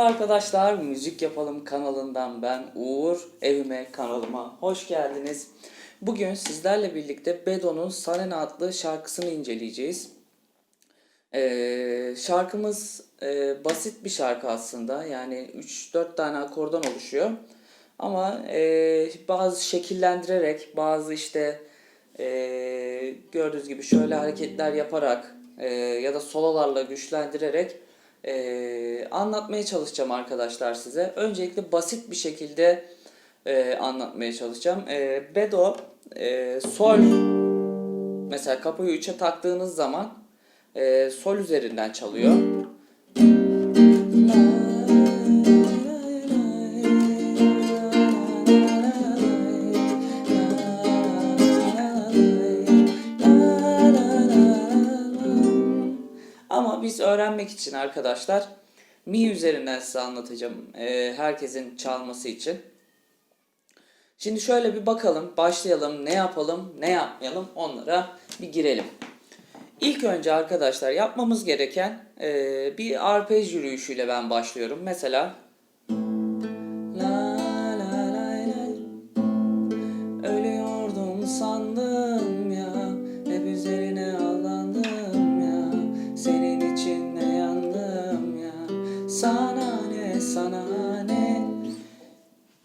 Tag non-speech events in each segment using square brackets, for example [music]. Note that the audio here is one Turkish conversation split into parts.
Merhaba arkadaşlar, Müzik Yapalım kanalından ben Uğur, evime kanalıma hoş geldiniz. Bugün sizlerle birlikte Bedo'nun Salena adlı şarkısını inceleyeceğiz. Ee, şarkımız e, basit bir şarkı aslında, yani 3-4 tane akordan oluşuyor. Ama e, bazı şekillendirerek, bazı işte e, gördüğünüz gibi şöyle hareketler yaparak e, ya da sololarla güçlendirerek e, anlatmaya çalışacağım arkadaşlar size. Öncelikle basit bir şekilde e, anlatmaya çalışacağım. E, Bedo, e, Sol mesela kapıyı 3'e taktığınız zaman e, Sol üzerinden çalıyor. Biz öğrenmek için arkadaşlar Mi üzerinden size anlatacağım e, herkesin çalması için. Şimdi şöyle bir bakalım, başlayalım, ne yapalım, ne yapmayalım onlara bir girelim. İlk önce arkadaşlar yapmamız gereken e, bir arpej yürüyüşüyle ben başlıyorum. Mesela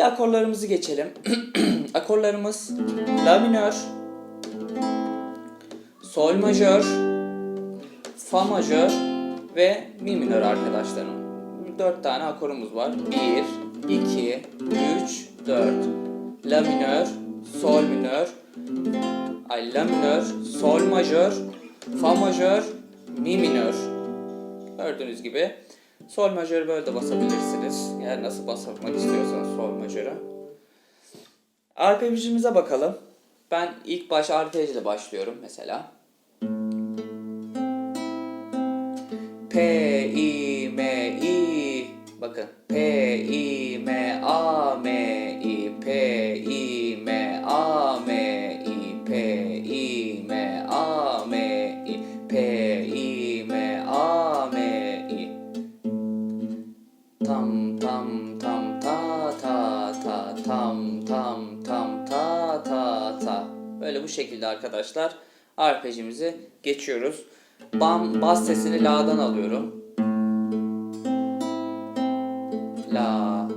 Bir akorlarımızı geçelim [clears throat] Akorlarımız La minör Sol majör Fa majör ve Mi minör arkadaşlarım. 4 tane akorumuz var. 1, 2, 3, 4. La minör, sol minör, ay la minör, sol majör, fa majör, mi minör. Gördüğünüz gibi sol majörü böyle de basabilirsiniz. Yani nasıl basmak istiyorsanız sol majörü. Arpejimize bakalım. Ben ilk baş arpej ile başlıyorum mesela. P, I, M, I. Bakın. P, I, M, A, M, I. P, I, M, A, M, arkadaşlar arpejimizi geçiyoruz. Bam bas sesini la'dan alıyorum. La.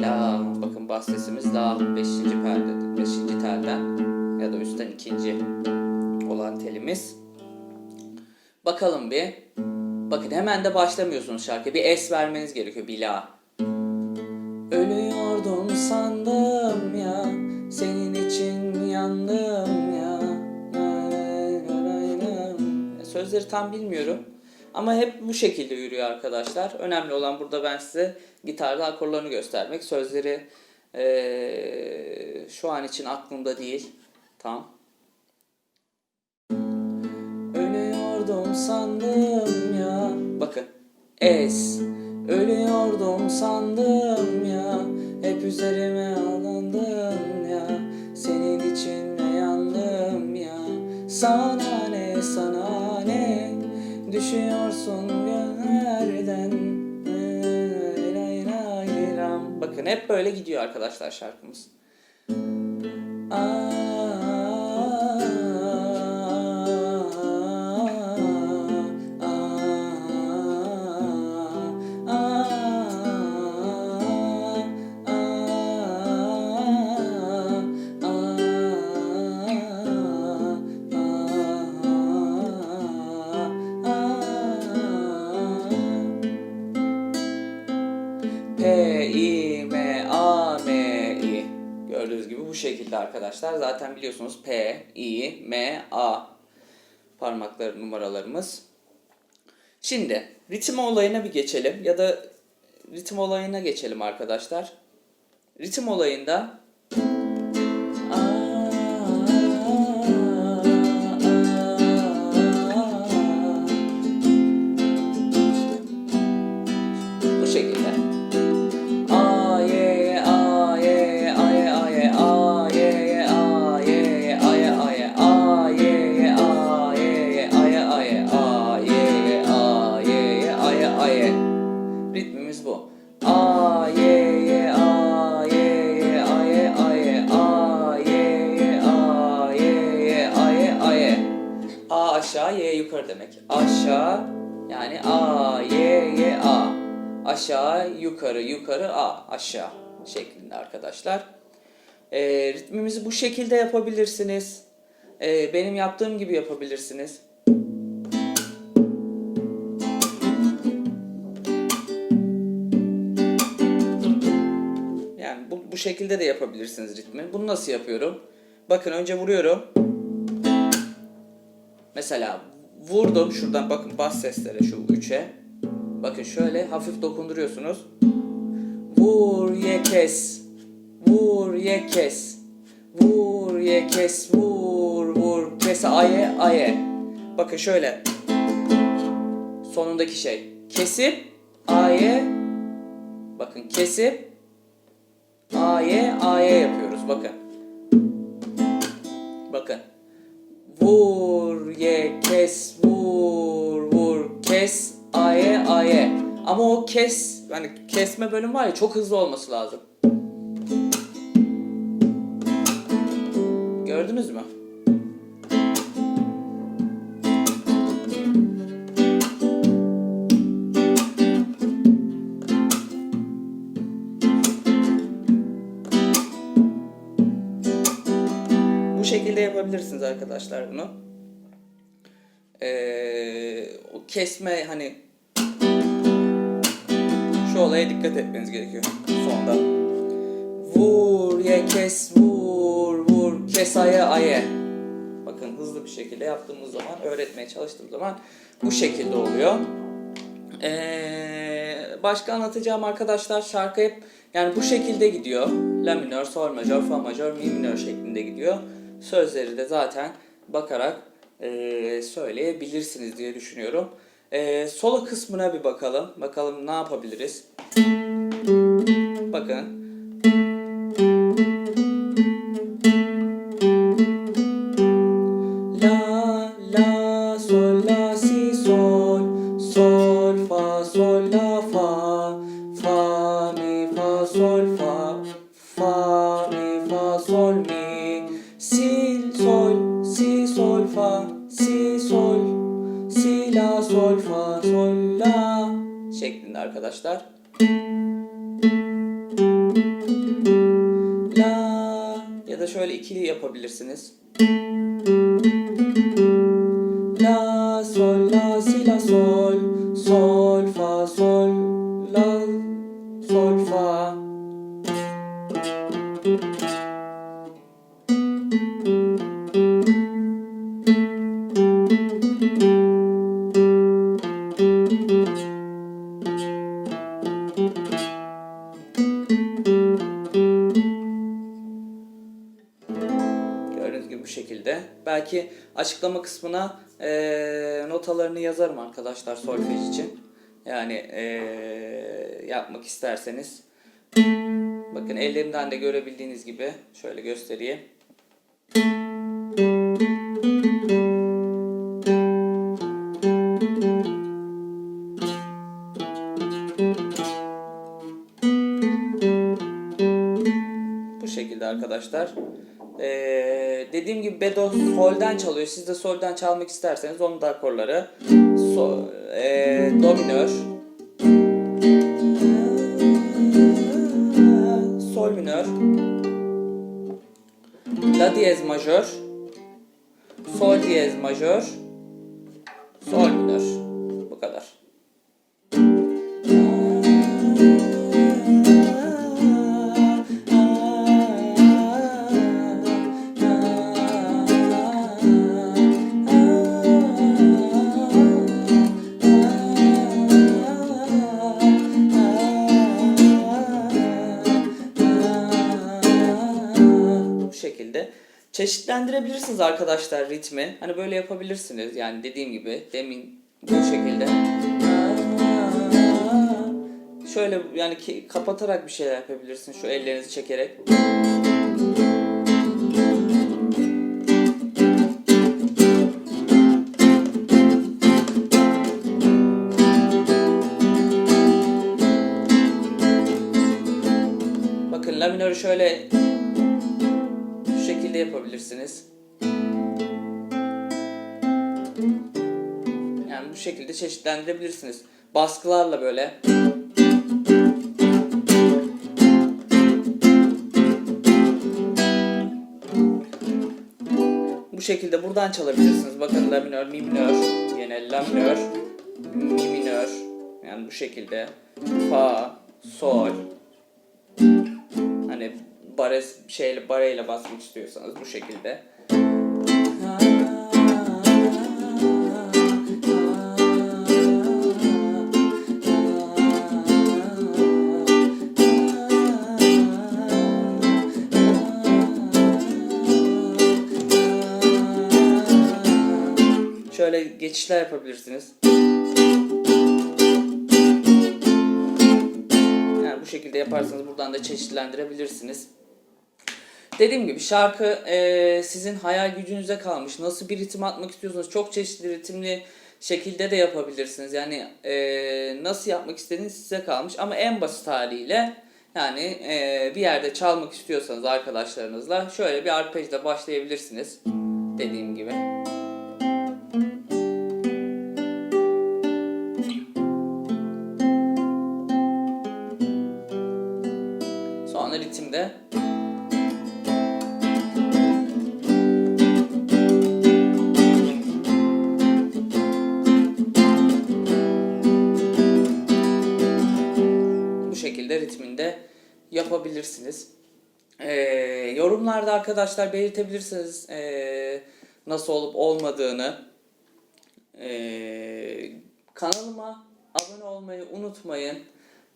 La. Bakın bas sesimiz la 5. perde 5. telden ya da üstten ikinci olan telimiz. Bakalım bir. Bakın hemen de başlamıyorsunuz şarkıya. Bir es vermeniz gerekiyor. Bir la. Ölüyordum sandım ya. İçin yandım ya. Sözleri tam bilmiyorum. Ama hep bu şekilde yürüyor arkadaşlar. Önemli olan burada ben size gitarda akorlarını göstermek. Sözleri eee, şu an için aklımda değil. Tam. Ölüyordum sandım ya. Bakın. Es. Ölüyordum sandım ya. Hep üzerime alındım Sana ne sana ne. Düşüyorsun gönlerden. Bakın hep böyle gidiyor arkadaşlar şarkımız. P, arkadaşlar. Zaten biliyorsunuz P, I, M, A parmakları numaralarımız. Şimdi ritim olayına bir geçelim ya da ritim olayına geçelim arkadaşlar. Ritim olayında A aşağı Y yukarı demek. Aşağı yani A Y Y A. Aşağı yukarı yukarı A aşağı şeklinde arkadaşlar. E, ritmimizi bu şekilde yapabilirsiniz. E, benim yaptığım gibi yapabilirsiniz. Yani bu, bu şekilde de yapabilirsiniz ritmi. Bunu nasıl yapıyorum? Bakın önce vuruyorum. Mesela vurdum şuradan bakın bas seslere şu 3'e. Bakın şöyle hafif dokunduruyorsunuz. Vur ye kes. Vur ye kes. Vur ye kes. Vur vur kes aye aye. Bakın şöyle. Sonundaki şey. Kesip aye. Bakın kesip A'ye A'ye yapıyoruz bakın. Bakın. Vur ye kes vur vur kes A'ye A'ye. Ama o kes yani kesme bölüm var ya çok hızlı olması lazım. Gördünüz mü? Bu şekilde yapabilirsiniz arkadaşlar bunu. Ee, o kesme hani şu olaya dikkat etmeniz gerekiyor sonda. Vur ye kes vur vur kes aye aye. Bakın hızlı bir şekilde yaptığımız zaman öğretmeye çalıştığım zaman bu şekilde oluyor. Ee, başka anlatacağım arkadaşlar şarkı hep yani bu şekilde gidiyor. La minör, sol majör, fa majör, mi minör şeklinde gidiyor. Sözleri de zaten bakarak e, söyleyebilirsiniz diye düşünüyorum. E, solo kısmına bir bakalım. Bakalım ne yapabiliriz. Bakın. La, la, sol, la, si, sol, sol, fa, sol, la, fa, fa, mi, fa, sol, fa, arkadaşlar. La ya da şöyle ikili yapabilirsiniz. La, sol, la, si, şekilde. Belki açıklama kısmına eee, notalarını yazarım arkadaşlar solfej için. Yani eee, yapmak isterseniz. Bakın ellerimden de görebildiğiniz gibi şöyle göstereyim. Arkadaşlar. Ee, dediğim gibi Bedo solden çalıyor. Siz de solden çalmak isterseniz onun da akorları. So, ee, do minör. Sol minör. La diyez majör. Sol diyez majör. Sol minör. Çeşitlendirebilirsiniz arkadaşlar ritmi. Hani böyle yapabilirsiniz. Yani dediğim gibi demin bu şekilde. Şöyle yani ki, kapatarak bir şeyler yapabilirsin şu ellerinizi çekerek. Bakın la minörü şöyle şekilde yapabilirsiniz. şekilde çeşitlendirebilirsiniz. Baskılarla böyle. Bu şekilde buradan çalabilirsiniz. Bakın la minör, mi minör, yine la minör, mi minör. Yani bu şekilde fa, sol. Hani bare şeyle bareyle basmak istiyorsanız bu şekilde. Şöyle geçişler yapabilirsiniz. Yani bu şekilde yaparsanız buradan da çeşitlendirebilirsiniz. Dediğim gibi şarkı e, sizin hayal gücünüze kalmış. Nasıl bir ritim atmak istiyorsanız çok çeşitli ritimli şekilde de yapabilirsiniz. Yani e, nasıl yapmak istediğiniz size kalmış. Ama en basit haliyle yani e, bir yerde çalmak istiyorsanız arkadaşlarınızla şöyle bir arpejle başlayabilirsiniz. Dediğim gibi. Sonra ritimde yapabilirsiniz. Ee, yorumlarda arkadaşlar belirtebilirsiniz ee, nasıl olup olmadığını. Ee, kanalıma abone olmayı unutmayın.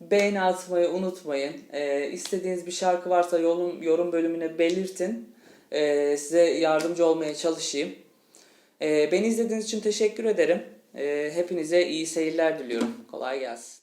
Beğeni atmayı unutmayın. Ee, istediğiniz bir şarkı varsa yorum, yorum bölümüne belirtin. Ee, size yardımcı olmaya çalışayım. Ee, beni izlediğiniz için teşekkür ederim. Ee, hepinize iyi seyirler diliyorum. Kolay gelsin.